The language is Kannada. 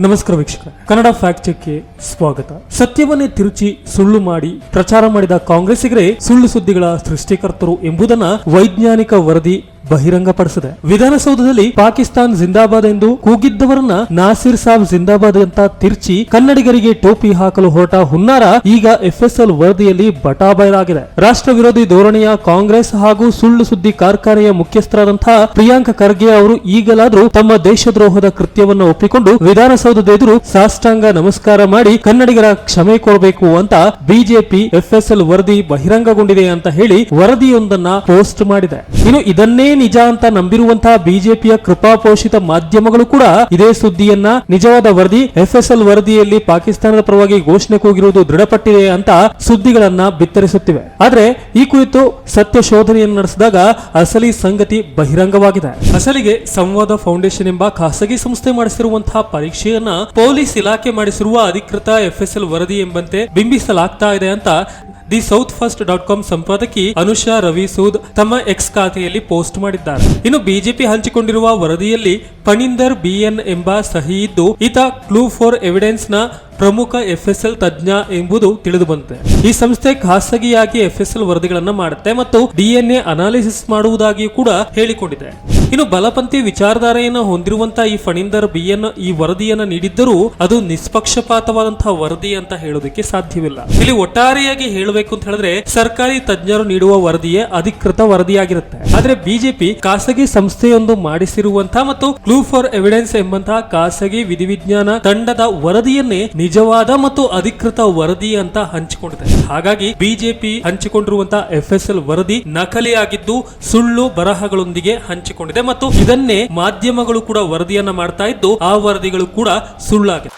ನಮಸ್ಕಾರ ವೀಕ್ಷಕ ಕನ್ನಡ ಫ್ಯಾಕ್ಟ್ ಚೆಕ್ಗೆ ಸ್ವಾಗತ. ಸತ್ಯವನ್ನೇ ತಿರುಚಿ ಸುಳ್ಳು ಮಾಡಿ ಪ್ರಚಾರ ಮಾಡಿದ ಕಾಂಗ್ರೆಸ್ಸಿಗರೇ ಸುಳ್ಳು ಸುದ್ದಿಗಳ ಸೃಷ್ಟಿಕರ್ತರು ಎಂಬುದನ್ನ ವೈಜ್ಞಾನಿಕ ವರದಿ ಬಹಿರಂಗಪಡಿಸಿದೆ. ವಿಧಾನಸೌಧದಲ್ಲಿ ಪಾಕಿಸ್ತಾನ್ ಜಿಂದಾಬಾದ್ ಎಂದು ಕೂಗಿದ್ದವರನ್ನ ನಾಸಿರ್ ಸಾಬ್ ಜಿಂದಾಬಾದ್ ಅಂತ ತಿರ್ಚಿ ಕನ್ನಡಿಗರಿಗೆ ಟೋಪಿ ಹಾಕಲು ಹೊರಟ ಹುನ್ನಾರ ಈಗ ಎಫ್ಎಸ್ಎಲ್ ವರದಿಯಲ್ಲಿ ಬಟಾಬಯಲಾಗಿದೆ. ರಾಷ್ಟ್ರ ವಿರೋಧಿ ಧೋರಣೆಯ ಕಾಂಗ್ರೆಸ್ ಹಾಗೂ ಸುಳ್ಳು ಸುದ್ದಿ ಕಾರ್ಖಾನೆಯ ಮುಖ್ಯಸ್ಥರಾದಂತಹ ಪ್ರಿಯಾಂಕ ಖರ್ಗೆ ಅವರು ಈಗಲಾದರೂ ತಮ್ಮ ದೇಶದ್ರೋಹದ ಕೃತ್ಯವನ್ನು ಒಪ್ಪಿಕೊಂಡು ವಿಧಾನಸೌಧದ ಎದುರು ಸಾಷ್ಟಾಂಗ ನಮಸ್ಕಾರ ಮಾಡಿ ಕನ್ನಡಿಗರ ಕ್ಷಮೆ ಕೋರಬೇಕು ಅಂತ ಬಿಜೆಪಿ ಎಫ್ಎಸ್ಎಲ್ ವರದಿ ಬಹಿರಂಗಗೊಂಡಿದೆ ಅಂತ ಹೇಳಿ ವರದಿಯೊಂದನ್ನ ಪೋಸ್ಟ್ ಮಾಡಿದೆ. ಇನ್ನು ಇದನ್ನೇ ನಿಜ ಅಂತ ನಂಬಿರುವಂತಹ ಬಿಜೆಪಿಯ ಕೃಪಾಪೋಷಿತ ಮಾಧ್ಯಮಗಳು ಕೂಡ ಇದೇ ಸುದ್ದಿಯನ್ನ ನಿಜವಾದ ವರದಿ, ಎಫ್ಎಸ್ಎಲ್ ವರದಿಯಲ್ಲಿ ಪಾಕಿಸ್ತಾನದ ಪರವಾಗಿ ಘೋಷಣೆ ಕೂಗಿರುವುದು ದೃಢಪಟ್ಟಿದೆ ಅಂತ ಸುದ್ದಿಗಳನ್ನ ಬಿತ್ತರಿಸುತ್ತಿವೆ. ಆದ್ರೆ ಈ ಕುರಿತು ಸತ್ಯ ಶೋಧನೆಯನ್ನು ನಡೆಸಿದಾಗ ಅಸಲಿ ಸಂಗತಿ ಬಹಿರಂಗವಾಗಿದೆ. ಅಸಲಿಗೆ ಸಂವಾದ ಫೌಂಡೇಶನ್ ಎಂಬ ಖಾಸಗಿ ಸಂಸ್ಥೆ ಮಾಡಿಸಿರುವಂತಹ ಪರೀಕ್ಷೆಯನ್ನ ಪೊಲೀಸ್ ಇಲಾಖೆ ಮಾಡಿಸಿರುವ ಅಧಿಕೃತ ಎಫ್ಎಸ್ಎಲ್ ವರದಿ ಎಂಬಂತೆ ಬಿಂಬಿಸಲಾಗ್ತಾ ಇದೆ ಅಂತ the South First dot com ಸಂಪಾದಕಿ Anusha Ravi Sood ತಮ್ಮ ಎಕ್ಸ್ ಖಾತೆಯಲ್ಲಿ ಪೋಸ್ಟ್ ಮಾಡಿದ್ದಾರೆ. ಇನ್ನು ಬಿಜೆಪಿ ಹಂಚಿಕೊಂಡಿರುವ ವರದಿಯಲ್ಲಿ ಪಣಿಂದರ್ ಬಿಎನ್ ಎಂಬ ಸಹಿ ಇದ್ದು, ಈತ ಕ್ಲೂ ಫಾರ್ ಎವಿಡೆನ್ಸ್ನ ಪ್ರಮುಖ ಎಫ್ಎಸ್ಎಲ್ ತಜ್ಞ ಎಂಬುದು ತಿಳಿದು ಬಂದಿದೆ ಈ ಸಂಸ್ಥೆ ಖಾಸಗಿಯಾಗಿ ಎಫ್ಎಸ್ಎಲ್ ವರದಿಗಳನ್ನು ಮಾಡುತ್ತೆ ಮತ್ತು ಡಿಎನ್ಎ ಅನಾಲಿಸಿಸ್ ಮಾಡುವುದಾಗಿಯೂ ಕೂಡ ಹೇಳಿಕೊಂಡಿದೆ. ಇನ್ನು ಬಲಪಂಥಿ ವಿಚಾರಧಾರೆಯನ್ನು ಹೊಂದಿರುವಂತಹ ಈ ಫಣಿಂದರ್ ಬಿಎನ್ ಈ ವರದಿಯನ್ನ ನೀಡಿದ್ದರೂ ಅದು ನಿಷ್ಪಕ್ಷಪಾತವಾದಂತಹ ವರದಿ ಅಂತ ಹೇಳೋದಕ್ಕೆ ಸಾಧ್ಯವಿಲ್ಲ. ಇಲ್ಲಿ ಒಟ್ಟಾರೆಯಾಗಿ ಹೇಳಬೇಕು ಅಂತ ಹೇಳಿದ್ರೆ ಸರ್ಕಾರಿ ತಜ್ಞರು ನೀಡುವ ವರದಿಯೇ ಅಧಿಕೃತ ವರದಿಯಾಗಿರುತ್ತೆ. ಆದ್ರೆ ಬಿಜೆಪಿ ಖಾಸಗಿ ಸಂಸ್ಥೆಯೊಂದು ಮಾಡಿಸಿರುವಂತಹ ಮತ್ತು ಕ್ಲೂ ಫಾರ್ ಎವಿಡೆನ್ಸ್ ಎಂಬಂತಹ ಖಾಸಗಿ ವಿಧಿವಿಜ್ಞಾನ ತಂಡದ ವರದಿಯನ್ನೇ ನಿಜವಾದ ಮತ್ತು ಅಧಿಕೃತ ವರದಿ ಅಂತ ಹಂಚಿಕೊಂಡಿದೆ. ಹಾಗಾಗಿ ಬಿಜೆಪಿ ಹಂಚಿಕೊಂಡಿರುವಂತಹ ಎಫ್ಎಸ್ಎಲ್ ವರದಿ ನಕಲಿಯಾಗಿದ್ದು ಸುಳ್ಳು ಬರಹಗಳೊಂದಿಗೆ ಹಂಚಿಕೊಂಡಿದೆ. ಮತ್ತು ಇದನ್ನೇ ಮಾಧ್ಯಮಗಳು ಕೂಡ ವರದಿಯನ್ನ ಮಾಡ್ತಾ ಇದ್ದು ಆ ವರದಿಗಳು ಕೂಡ ಸುಳ್ಳಾಗಿದೆ.